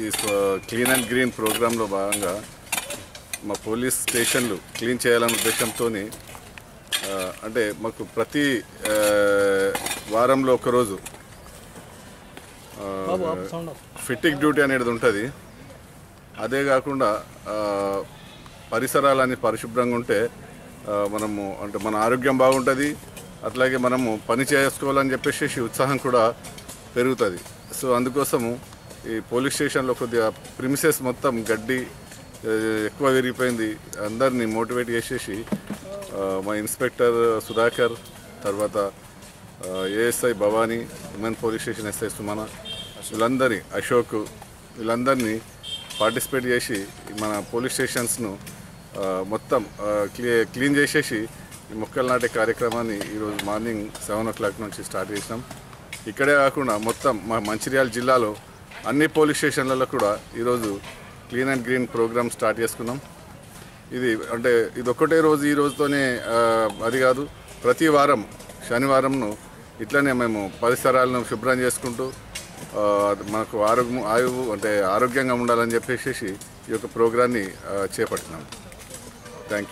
ఈ clean and green ప్రోగ్రాంలో భాగంగా మా పోలీస్ స్టేషన్లు క్లీన్ చేయాలనే ఉద్దేశంతో అంటే మాకు ప్రతి వారంలో ఒకరోజు ఫిట్టింగ్ డ్యూటీ అనేది ఉంటుంది. అదే కాకుండా ఆ, పరిసరాలన్నీ పరిశుభ్రంగా ఉంటే మనము అంటే మన ఆరోగ్యం బాగుంటుంది. అట్లాగే మనము పని చేసుకోవాలని చెప్పేసి ఉత్సాహం కూడా పెరుగుతుంది. సో అందుకోసము ఈ పోలీస్ స్టేషన్లో కొద్దిగా ప్రిమిసెస్ మొత్తం గడ్డి ఎక్కువ విరిగిపోయింది. అందరినీ మోటివేట్ చేసేసి మా ఇన్స్పెక్టర్ సుధాకర్ తర్వాత ASI Bhavani women police station SI Sumana వీళ్ళందరినీ అశోక్ వీళ్ళందరినీ పార్టిసిపేట్ చేసి మన పోలీస్ స్టేషన్స్ను మొత్తం క్లీ క్లీన్ చేసేసి ఈ మొక్కలు నాటే కార్యక్రమాన్ని ఈరోజు మార్నింగ్ సెవెన్ ఓ క్లాక్ నుంచి స్టార్ట్ చేసినాం. ఇక్కడే కాకుండా మొత్తం మా మంచిర్యాల జిల్లాలో అన్ని పోలీస్ స్టేషన్లలో కూడా ఈరోజు clean and green programme start చేసుకున్నాం. ఇది అంటే ఇది ఒక్కటే రోజు ఈ రోజుతోనే అది కాదు ప్రతి వారం శనివారంను ఇట్లనే మేము పరిసరాలను శుభ్రం చేసుకుంటూ మనకు ఆరోగ్యం ఆయువు అంటే ఆరోగ్యంగా ఉండాలని చెప్పేసి ఈ యొక్క ప్రోగ్రాన్ని చేపట్టినాం. Thank you